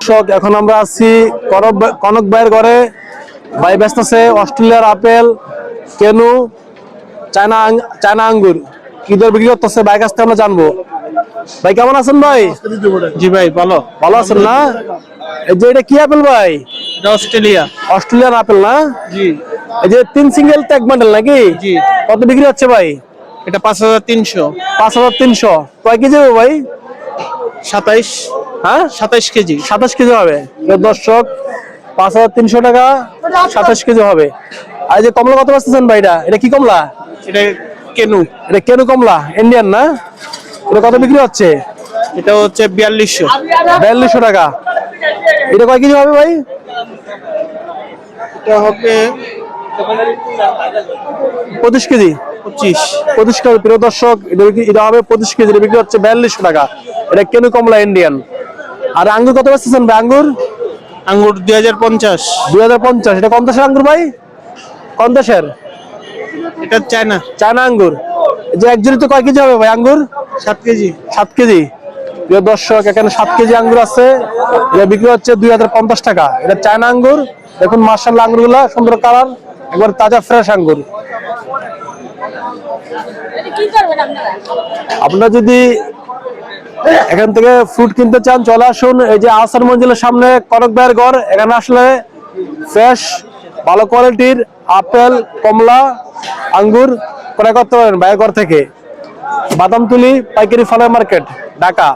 দর্শক এখন আমরা আছি কনক ভাইয়ের ঘরে। ভাই ব্যস্ত আছে অস্ট্রেলিয়ার আপেল কেনু চায়না চায়না আঙ্গুর। কি দর বিক্রি করতেছে? ভাই কাছ থেকে আমরা জানব। ভাই কেমন আছেন ভাই? জি ভাই ভালো। ভালো আছেন না? এই যে এটা কি আপেল ভাই? এটা অস্ট্রেলিয়া। অস্ট্রেলিয়ান আপেল না? জি। এই যে তিন সিঙ্গেল ত্যাগ বান্ডেল নাকি? জি। কত বিক্রি হচ্ছে ভাই? এটা পাঁচ হাজার তিনশো। পাঁচ হাজার তিনশো। কয় কেজি ভাই? সাতাইশ। হ্যাঁ? সাতাইশ কেজি। সাতাশ কেজি হবে। দর্শক পাঁচ হাজার তিনশো টাকা সাতাশ কেজি হবে। আর যে কমলা কত বাঁচতেছেন ভাইটা এটা? কি কমলা? এটা কেনু। এটা কেন কমলা? ইন্ডিয়ান না? এটা কত বিক্রি হচ্ছে? এটা হচ্ছে বিয়াল্লিশশো। বিয়াল্লিশশো টাকা। এটা কয় কেজি হবে ভাই? এটা হবে পঁচিশ কেজি। পঁচিশ। পঁচিশ কেজি। প্রিয় দর্শক এটা হবে পঁচিশ কেজি। এটা বিক্রি হচ্ছে বিয়াল্লিশশো টাকা। এটা কেন কমলা ইন্ডিয়ান আর আঙ্গুর কত বেচতেছেন ভাই আঙ্গুর? আঙ্গুর দুই হাজার পঞ্চাশ। দুই হাজার পঞ্চাশ। এটা কোন দেশের আঙ্গুর ভাই? কোন দেশের? এটা চায়না। চায়না আঙ্গুর। এই যে এক জুড়িতে কয় কেজি হবে ভাই আঙ্গুর? সাত কেজি। সাত কেজি। প্রিয় দর্শক এখানে সাত কেজি আঙ্গুর আছে। এটা বিক্রি হচ্ছে দুই হাজার পঞ্চাশ টাকা। এটা চায়না আঙ্গুর। দেখুন মার্শাল আঙ্গুরগুলা সুন্দর কালার। একবার তাজা ফ্রেশ আঙ্গুর। কি করবেন আপনারা? আপনারা যদি এখান থেকে ফ্রুট কিনতে চান, চলে আসুন। এই যে আসার মঞ্জিলের সামনে কনক ভাইয়ের ঘর, এখানে আসলে ফ্রেশ ভালো কোয়ালিটির আপেল, কমলা, আঙ্গুর ক্রয় করতে পারেন ভাইয়ের ঘর থেকে। বাদামতুলি পাইকারি ফলের মার্কেট ঢাকা।